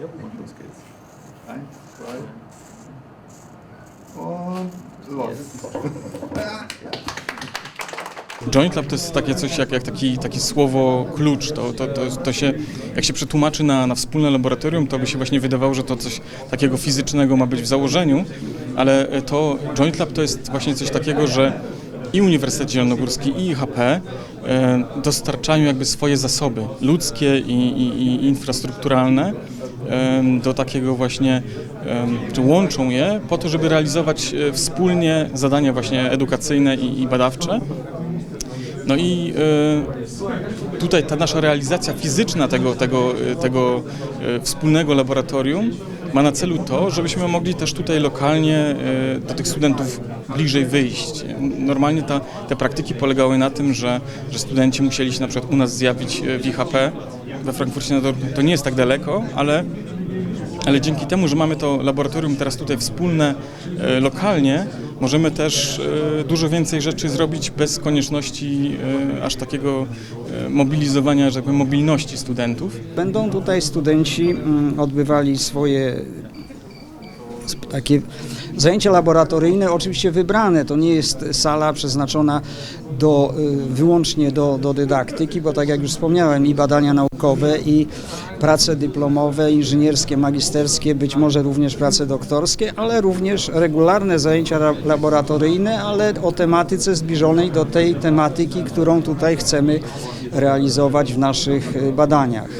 Ja, und los geht's. Eins, zwei. Und los. Joint Lab to jest takie coś jak, jak taki, słowo klucz. To, to, to, to się, jak się przetłumaczy na, na wspólne laboratorium, to by się właśnie wydawało, że to coś takiego fizycznego ma być w założeniu, ale to Joint Lab to jest właśnie coś takiego, że i Uniwersytet Zielonogórski i IHP e, dostarczają jakby swoje zasoby ludzkie i, i, i infrastrukturalne do takiego właśnie, czy łączą je po to, żeby realizować e, wspólnie zadania właśnie edukacyjne i, i badawcze. No i e, tutaj ta nasza realizacja fizyczna tego, tego, tego wspólnego laboratorium ma na celu to, żebyśmy mogli też tutaj lokalnie e, do tych studentów bliżej wyjść. Normalnie ta, te praktyki polegały na tym, że, że studenci musieli się na przykład u nas zjawić e, w IHP we Frankfurcie. To nie jest tak daleko, ale ale dzięki temu, że mamy to laboratorium teraz tutaj wspólne e, lokalnie, możemy też e, dużo więcej rzeczy zrobić bez konieczności e, aż takiego e, mobilizowania, że powiem, mobilności studentów. Będą tutaj studenci mm, odbywali swoje takie zajęcia laboratoryjne, oczywiście wybrane. To nie jest sala przeznaczona do, wyłącznie do, do dydaktyki, bo tak jak już wspomniałem, i badania naukowe, i prace dyplomowe, inżynierskie, magisterskie, być może również prace doktorskie, ale również regularne zajęcia ra- laboratoryjne, ale o tematyce zbliżonej do tej tematyki, którą tutaj chcemy realizować w naszych y, badaniach.